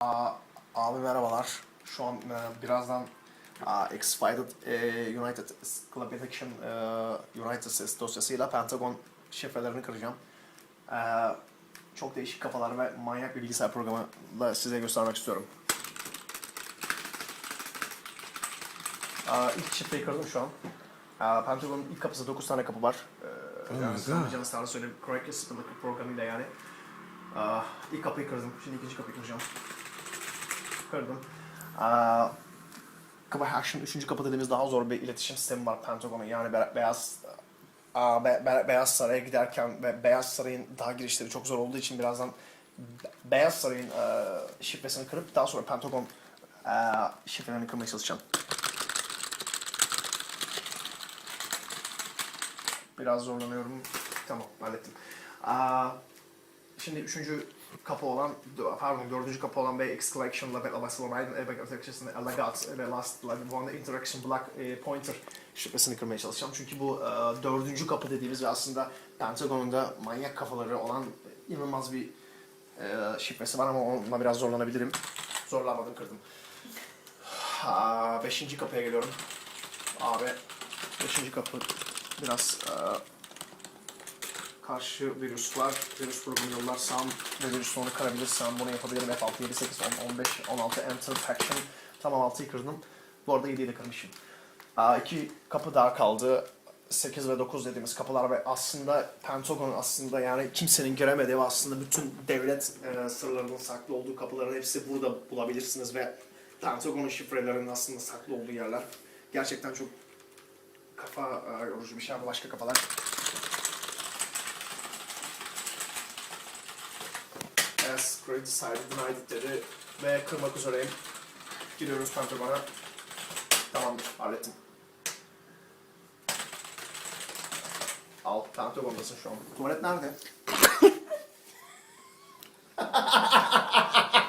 Aa, abi merhabalar. Şu an e, birazdan aa, Expited e, United Club Edition e, United dosyasıyla Pentagon şifrelerini kıracağım. E, çok değişik kafalar ve manyak bir bilgisayar programıyla size göstermek istiyorum. Aa, ilk şifreyi kırdım şu an. Aa, Pentagon'un ilk kapısı 9 tane kapı var. Ee, Oh yani anlayacağınız tarzda söyleyeyim. Spelled programıyla yani. Aa, ilk kapıyı kırdım. Şimdi ikinci kapıyı kıracağım. Kapı Action 3. kapı dediğimiz daha zor bir iletişim sistemi var Pentagon'un. Yani be- beyaz be- be- Beyaz Saray'a giderken ve Beyaz Saray'ın daha girişleri çok zor olduğu için birazdan Be- Beyaz Saray'ın e, şifresini kırıp daha sonra Pentagon e, şifrelerini kırmaya çalışacağım. Biraz zorlanıyorum. Tamam, hallettim. Aa, şimdi üçüncü kapı olan, pardon dördüncü kapı olan ve X Collection Level Alassalamayın Ebek Ötekçesi'nde Alagat ve Last Level One Interaction Block e, Pointer şifresini kırmaya çalışacağım. Çünkü bu e, dördüncü kapı dediğimiz ve aslında Pentagon'un da manyak kafaları olan inanılmaz bir e, şifresi var ama onunla biraz zorlanabilirim. Zorlanmadım, kırdım. Aa, beşinci kapıya geliyorum. Abi, beşinci kapı biraz e, karşı virüs var. Virüs grubunu yollarsam ve virüsü onu kırabilirsem bunu yapabilirim. F6, 7, 8, 10, 15, 16, Enter, Faction. Tamam 6'yı kırdım. Bu arada 7'yi de kırmışım. Aa, iki kapı daha kaldı. 8 ve 9 dediğimiz kapılar ve aslında Pentagon aslında yani kimsenin giremediği ve aslında bütün devlet e, sırlarının saklı olduğu kapıların hepsi burada bulabilirsiniz ve Pentagon'un şifrelerinin aslında saklı olduğu yerler. Gerçekten çok kafa e, yorucu bir şey ama başka kafalar. As Great decided denied dedi ve kırmak üzereyim. Gidiyoruz Pentagon'a. Tamamdır, hallettim. Al, Pentagon'dasın şu an. Tuvalet nerede?